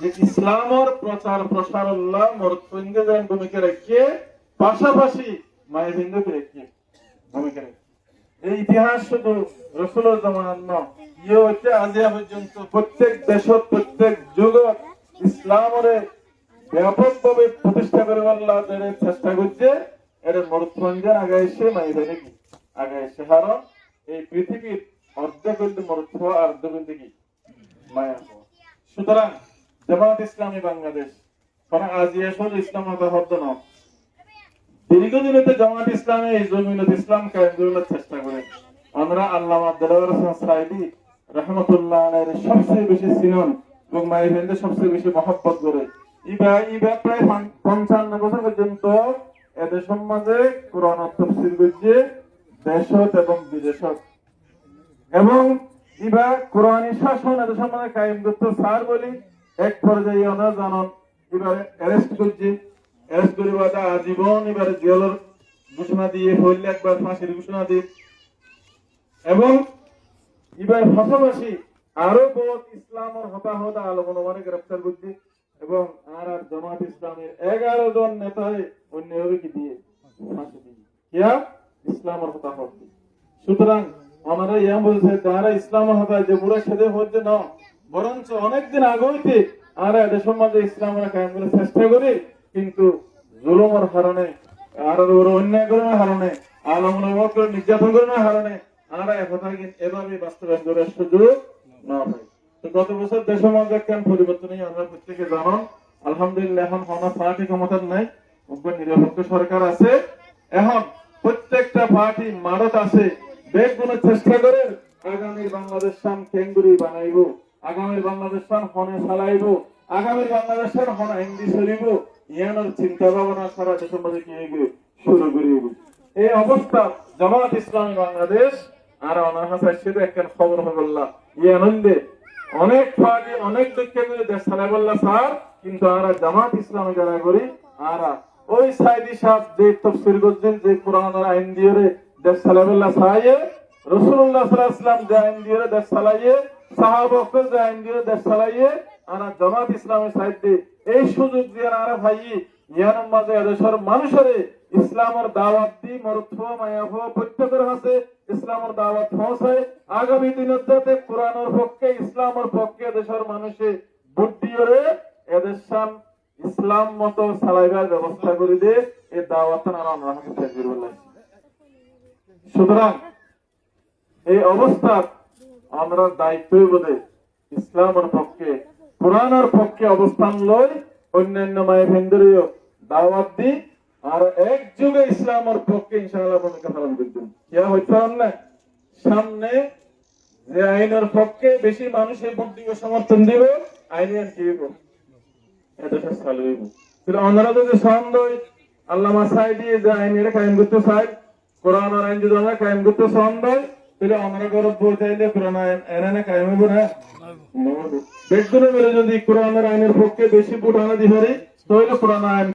যে ইসলামর প্রচার প্রসার যেন ভূমিকা রেখে, পাশাপাশি মায়ের হিন্দুকে রেখে ভূমিকা রেখে। এই ইতিহাস শুধু নয় ইয়ে পর্যন্ত প্রত্যেক দেশত, প্রত্যেক যুগত ইসলামরে ব্যাপকভাবে প্রতিষ্ঠা করে আল্লাহ চেষ্টা করছে এর মরুত্বঞ্জন আগে এসে মাইবে নাকি আগে এসে কারণ এই পৃথিবীর অর্ধেক হইতে মরুত্ব আর হইতে কি? মায়া সুতরাং জামাত ইসলামী বাংলাদেশ কারণ আজিয়া শুধু ইসলাম হতো না জামাত ইসলামে কায়েম করার চেষ্টা করে। আমরা আল্লাহ আব্দুল্লাহ সাইদি রহমতুল্লাহ সবচেয়ে বেশি সিনন এবং মায়ের সবচেয়ে বেশি মহব্বত করে। ইবা ইবা প্রায় পঞ্চান্ন বছর পর্যন্ত এদের সম্বন্ধে কোরআন তফসিল দেশত এবং বিদেশত। এবং ইবা কোরআনী শাসন এদের সম্বন্ধে কায়েম করতে স্যার বলি এক পর্যায়ে ওনারা জানন, এবারে অ্যারেস্ট অ্যারেস্ট আজীবন এবারে জেলের ঘোষণা দিয়ে একবার ফাঁসির ঘোষণা দিয়ে। এবং এবার আরও বহুত মানে এবং আর আর জামাত ইসলামের এগারো জন নেতায় অন্য কি দিয়ে। ফাঁসি হতাহত। সুতরাং আমরা ইয়া বলছে, যারা ইসলামের হতায় যে বুড়া খেদে হচ্ছে না বরঞ্চ অনেকদিন আগে হইতে আমরা এদের সমাজে ইসলামের কায়েম করে চেষ্টা করি, কিন্তু জুলুমের কারণে, আর অন্যায় করার কারণে আলমন করে নির্যাতন করার আমরা এভাবে বাস্তবায়ন করার সুযোগ না পাই। গত বছর দেশের পরিবর্তন আমরা প্রত্যেকে আলহামদুলিল্লাহ এখন পার্টি নাই সরকার আছে। এখন প্রত্যেকটা পার্টি আছে। চেষ্টা করে বাংলাদেশ সাম বানাইব। আগামী বাংলাদেশ হনে চালাইব। আগামী বাংলাদেশ সাম হন হিন্দি চলিব। ইয়ানোর চিন্তা ভাবনা সারা মধ্যে কি শুরু করিব এই অবস্থা, জামাত ইসলামী বাংলাদেশ আর অনার হাসায় সেটা একটা খবর হবল্লা ইয়ানন্দে, অনেক পার্টি অনেক দুঃখে করে দেশ চালাই বললা স্যার। কিন্তু আমরা জামাত ইসলামী যারা করি, আর ওই সাইদি সাহেব যে তফসির করছেন, যে কোরআন আইন দিয়ে দেশ চালাই বললা সাহায্যে রসুল্লাহ সাল্লাম যে আইন দিয়ে দেশ চালাইয়ে সাহাবকর দিয়ে দিয়ে আগামী দিনের কোরআনের পক্ষে, ইসলামের পক্ষে দেশের মানুষে বুদ্ধি করে এদের সাম ইসলাম মতো চালাইবার ব্যবস্থা করে দিয়ে এই দাওয়াত আমরা সুতরাং এই অবস্থা আমরা দায়িত্ব বোধে ইসলামের পক্ষে, কোরআনের পক্ষে অবস্থান লই অন্যান্য মায়ের হিন্দুরীয় দাওয়াত দি আর এক যুগে ইসলামের পক্ষে ইনশাআল্লাহ ভূমিকা পালন করতেন কিয়া হইতে না? সামনে যে আইনের পক্ষে বেশি মানুষের ভোট দিব, সমর্থন দিব, আইনে এটা সব চালু হইব। কিন্তু অন্যরা যদি সন্দেহ, আল্লামা সাই দিয়ে যে আইন এটা কায়েম করতে চাই কোরআন আইন যদি আমরা কায়েম করতে সন্দেহ তাহলে আমরা গরব বই চাইলে কোরআন আইন না? কায়েম হইব। না বেশ করে যদি কোরআনের আইনের পক্ষে বেশি ভোট আনা দিবে তাহলে কোরআন আইন